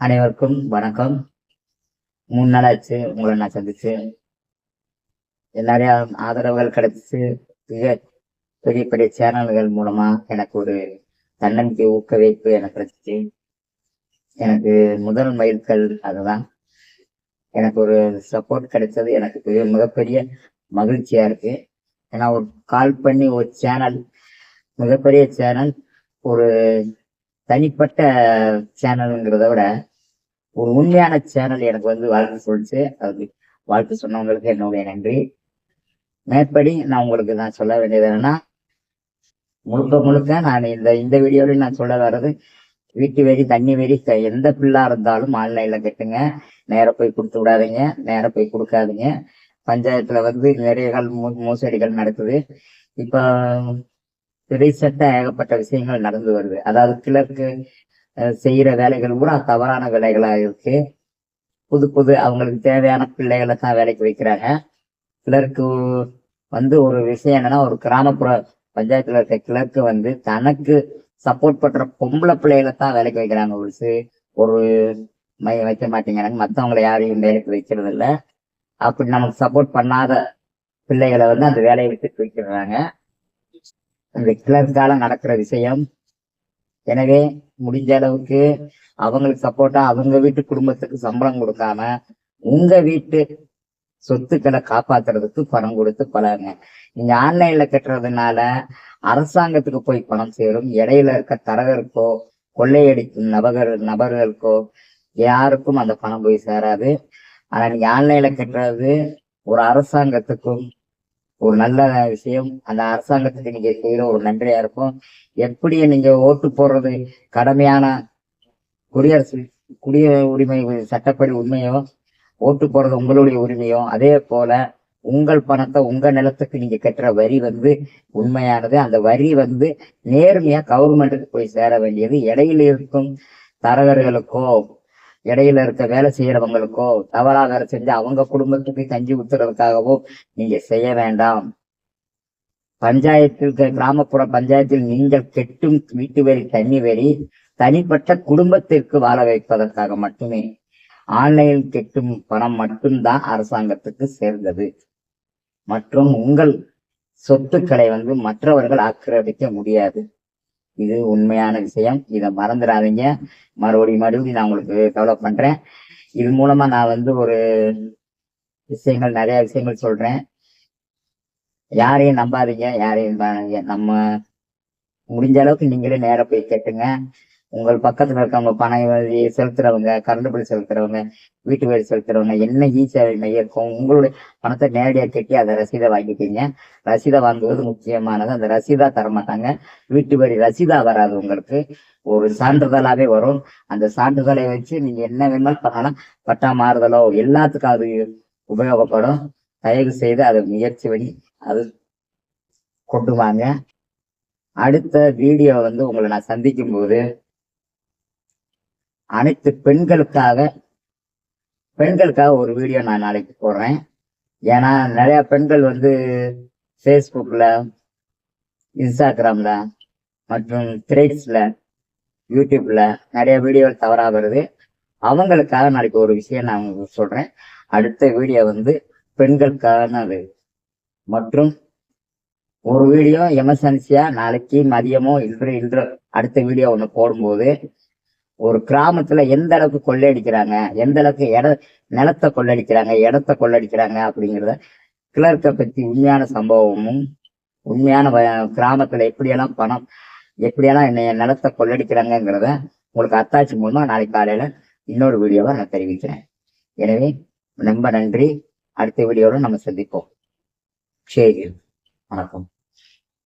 அனைவருக்கும் வணக்கம். மூணு நாள் ஆச்சு உங்களை நான் சந்திச்சு. நிறைய ஆதரவுகள் கிடைச்சிச்சு மிக பெரிய பெரிய சேனல்கள் மூலமா எனக்கு ஒரு தன்னம்பிக்கை ஊக்கவிப்பு எனக்கு கிடைச்சிச்சு. எனக்கு முதல் மயில்கள் அதுதான். எனக்கு ஒரு சப்போர்ட் கிடைச்சது. எனக்கு பெரிய மிகப்பெரிய மகிழ்ச்சியா இருக்கு. ஏன்னா ஒரு கால் பண்ணி ஒரு சேனல் மிகப்பெரிய சேனல் ஒரு தனிப்பட்ட சேனலுங்கிறத விட ஒரு உண்மையான சேனல் எனக்கு வந்து வாழ்த்து சொல்லிச்சு. அது வாழ்த்து சொன்னவங்களுக்கு என்னுடைய நன்றி. மேற்படி நான் உங்களுக்கு நான் சொல்ல வேண்டியது என்னன்னா முழுக்க முழுக்க நான் இந்த இந்த வீடியோவில் நான் சொல்ல வர்றது வீட்டு வெறி தண்ணி வெறி எந்த பிள்ளா இருந்தாலும் ஆன்லைன்ல கட்டுங்க. நேர போய் கொடுத்து விடாதீங்க. நேர போய் கொடுக்காதீங்க. பஞ்சாயத்துல வந்து நிறைய மோ- மோசடிகள் நடக்குது. இப்போ ரீசெண்டா ஏகப்பட்ட விஷயங்கள் நடந்து வருது. அதாவது கிளர்க்கு செய்யற வேலைகள் கூட தவறான வேலைகளா இருக்கு. புது புது அவங்களுக்கு தேவையான பிள்ளைகளை தான் வேலைக்கு வைக்கிறாங்க. கிளர்க்கு வந்து ஒரு விஷயம் என்னன்னா ஒரு கிராமப்புற பஞ்சாயத்துல இருக்க கிளர்க்கு வந்து தனக்கு சப்போர்ட் பண்ற பொம்பளை பிள்ளைகளை தான் வேலைக்கு வைக்கிறாங்க ஒரு ஒரு மை வைக்க மாட்டேங்கிறாங்க மற்றவங்களை யாரையும் வேலைக்கு வைக்கிறது இல்லை. அப்படி நமக்கு சப்போர்ட் பண்ணாத பிள்ளைகளை வந்து அந்த வேலையை விட்டு வைக்கிறாங்க. இந்த நடக்கிற விஷயம். எனவே முடிஞ்ச அளவுக்கு அவங்களுக்கு சப்போர்ட்டா அவங்க வீட்டு குடும்பத்துக்கு சம்பளம் கொடுக்காம உங்க வீட்டு சொத்துக்களை காப்பாத்துறதுக்கு பணம் கொடுத்து பழகுங்க. நீங்க ஆன்லைன்ல கட்டுறதுனால அரசாங்கத்துக்கு போய் பணம் சேரும். இடையில இருக்க தரகருக்கோ கொள்ளையடிக்கும் நபர்கள் நபர்களுக்கோ யாருக்கும் அந்த பணம் போய் சேராது. ஆனா நீங்க ஆன்லைன்ல கட்டுறது ஒரு அரசாங்கத்துக்கும் ஒரு நல்ல விஷயம். அந்த அரசாங்கத்துக்கு நீங்க செய்யற ஒரு நன்றியா இருக்கும். எப்படி நீங்க ஓட்டு போடுறது கடமையான குடியரசு குடிய உரிமை சட்டப்படி உண்மையோ ஓட்டு போடுறது உங்களுடைய உரிமையோ அதே போல உங்கள் பணத்தை உங்க நிலத்துக்கு நீங்க கட்டுற வரி வந்து உண்மையானது. அந்த வரி வந்து நேர்மையா கவர்மெண்ட்டுக்கு போய் சேர வேண்டியது. இடையில இருக்கும் தரகர்களுக்கோ இடையில இருக்க வேலை செய்யறவங்களுக்கோ தவறா வேலை செஞ்சு அவங்க குடும்பத்துக்கு கஞ்சி ஊத்துறதுக்காகவோ நீங்க செய்ய வேண்டாம். பஞ்சாயத்தில் கிராமப்புற பஞ்சாயத்தில் நீங்கள் கெட்டும் வீட்டு வரி தண்ணி வரி தனிப்பட்ட குடும்பத்திற்கு வாழ வைப்பதற்காக மட்டுமே. ஆன்லைன் கெட்டும் பணம் மட்டும்தான் அரசாங்கத்துக்கு சேர்ந்தது. மற்றும் உங்கள் சொத்துக்களை வந்து மற்றவர்கள் ஆக்கிரமிக்க முடியாது. இது உண்மையான விஷயம். இதை மறந்துடாதீங்க. மறுபடியும் மறுபடியும் நான் உங்களுக்கு டெவலப் பண்றேன். இது மூலமா நான் வந்து ஒரு விஷயங்கள் நிறைய விஷயங்கள் சொல்றேன். யாரையும் நம்பாதீங்க. யாரையும் நம்ம முடிஞ்ச அளவுக்கு நீங்களே நேரா போய் கேட்டுங்க. உங்கள் பக்கத்துல இருக்கவங்க பணம் செலுத்துறவங்க கரண்ட் பில் செலுத்துறவங்க வீட்டு வரி செலுத்துறவங்க என்ன இ சேவை மையம் இருக்கும் உங்களுடைய பணத்தை நேரடியாக கட்டி அதை ரசீதை வாங்கிட்டீங்க ரசீதை வாங்குவது முக்கியமானது. அந்த ரசீதா தர மாட்டாங்க. வீட்டு வரி ரசீதா வராது உங்களுக்கு. ஒரு சான்றிதழாவே வரும். அந்த சான்றிதழை வச்சு நீங்க என்ன வேணாலும் பண்ணலாம். பட்டா மாறுதலோ எல்லாத்துக்கும் அது உபயோகப்படும். தயவு செய்து அதை முயற்சி பண்ணி அது கொண்டு வாங்க. அடுத்த வீடியோ வந்து உங்களை நான் சந்திக்கும் போது அனைத்து பெண்களுக்காக பெண்களுக்காக ஒரு வீடியோ நான் நாளைக்கு போடுறேன். ஏன்னா நிறைய பெண்கள் வந்து ஃபேஸ்புக்கில் இன்ஸ்டாகிராமில் மற்றும் த்ரேட்ஸில் யூடியூப்பில் நிறைய வீடியோகள் தவறாக வருது. அவங்களுக்காக நாளைக்கு ஒரு விஷயம் நான் உங்களுக்கு அடுத்த வீடியோ வந்து பெண்களுக்கானது மற்றும் ஒரு வீடியோ எமர்ஜென்சியாக நாளைக்கு மதியமோ இன்று இன்று அடுத்த வீடியோ ஒன்று போடும்போது ஒரு கிராமத்துல எந்த அளவுக்கு கொள்ளையடிக்கிறாங்க எந்த அளவுக்கு இட நிலத்தை கொள்ளடிக்கிறாங்க இடத்த கொள்ளடிக்கிறாங்க அப்படிங்கிறத கிளர்க்கை பத்தி உண்மையான சம்பவமும் உண்மையான வ- கிராமத்துல எப்படியெல்லாம் பணம் எப்படியெல்லாம் என்னைய நிலத்தை கொள்ளடிக்கிறாங்கங்கிறத உங்களுக்கு அத்தாட்சி மூலமா நாளைக்கு காலையில இன்னொரு வீடியோவை நான் தெரிவிக்கிறேன். எனவே ரொம்ப நன்றி. அடுத்த வீடியோவில் நம்ம சந்திப்போம். சரி வணக்கம்.